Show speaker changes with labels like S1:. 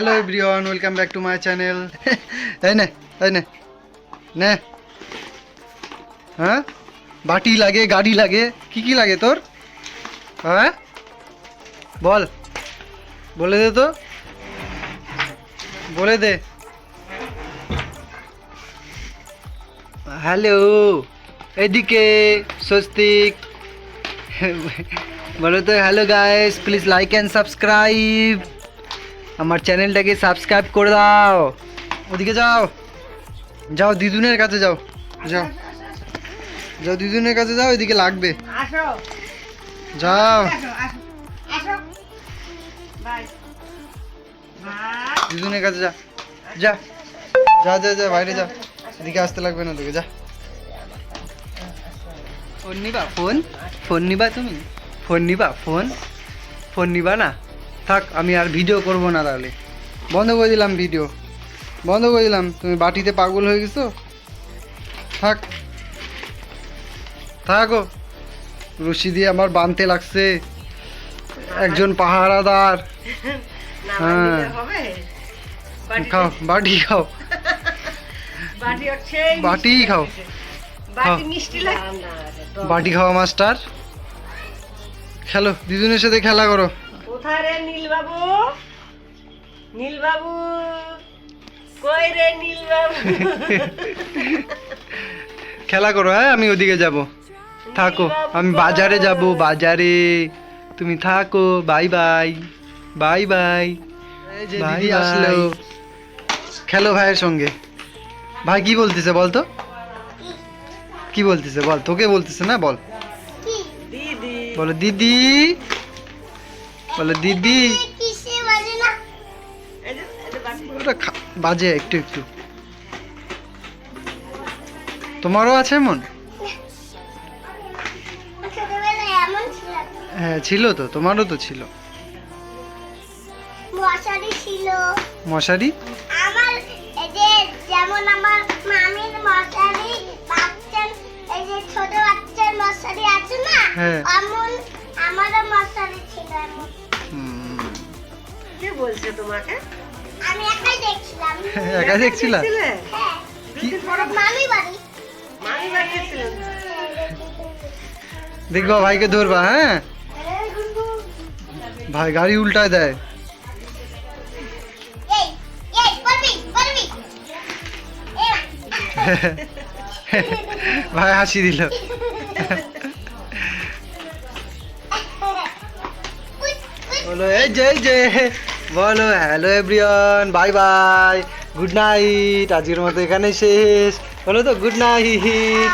S1: Hello everyone welcome back to my channel এই নে এই নে নে হ্যাঁ বাটি লাগে গাড়ি লাগে কি কি লাগে তোর হ্যাঁ বল বলে দে তো বলে দে হ্যালো এদিকে স্বস্তিক বলো তো hello guys please like and subscribe আমার চ্যানেলটাকে সাবস্ক্রাইব করে দাও। ওদিকে যাও। যাও দিদুনের কাছে যাও। যাও। যাও দিদুনের কাছে যাও এদিকে লাগবে। যাও। দিদুনের কাছে যা। যা। যা যা যা বাইরে যা। এদিকে আসতে লাগবে না তোকে যা। ফোন নিবা ফোন? ফোন নিবা তুমি? ফোন নিবা ফোন? ফোন নিবা না? থাক আমি আর ভিডিও করব না তাহলে। বন্ধ করে দিলাম ভিডিও। বন্ধ করে দিলাম। তুমি বাটিতে পাগল হয়ে গেছো? থাক। থাকো। রশি দিয়ে আমার বানতে লাগছে। একজন পাহারাদার। হ্যাঁ। খাও বাটি খাও।
S2: বাটি
S1: বাটিই খাও।
S2: বাটি
S1: খাও। বাটি খাওয়া মাস্টার। খেলো দিদুনের সাথে খেলা করো।
S2: কোথায় রে নীল বাবু নীল বাবু কই রে নীল বাবু
S1: খেলা করো হ্যাঁ আমি ওদিকে যাব। থাকো আমি বাজারে যাব বাজারে। তুমি থাকো বাই বাই বাই বাই দিদি আসলো। খেলো ভাইয়ের সঙ্গে। ভাই কি বলতেছে বল তো? কি বলতেছে বল? তোকে বলতেছে না বল।
S2: দিদি।
S1: বলো দিদি। বলো দিদি। ওটা বাজে একটু একটু। তোমারও আছে এমন? হ্যাঁ ছিল তো তোমারও তো ছিল।
S3: মশারি? ছিল
S1: মশারি
S3: আমার এই যে যেমন আমার মামির মশারি বাচ্চার এই যে ছোট বাচ্চার মশারি আছে না
S1: হ্যাঁ।
S2: কে বলছে তোমাকে?
S3: আমি একাই দেখছিলাম।
S1: দেখছিলা?
S3: হ্যাঁ।
S2: দুদিন পরে
S3: মামি বাড়ি।
S2: মামি বাড়ি গেছিলেন
S1: দেখবা ভাইকে ধরবা হ্যাঁ? ভাই গাড়ি উল্টায় দেয়।
S3: এই এই বলবি বলবি। এই
S1: ভাই হাসি দিল। বলো, এই যে এই যে। বলো hello everyone bye bye good night আজকের মতো এখানে শেষ। বলো তো গুড নাইট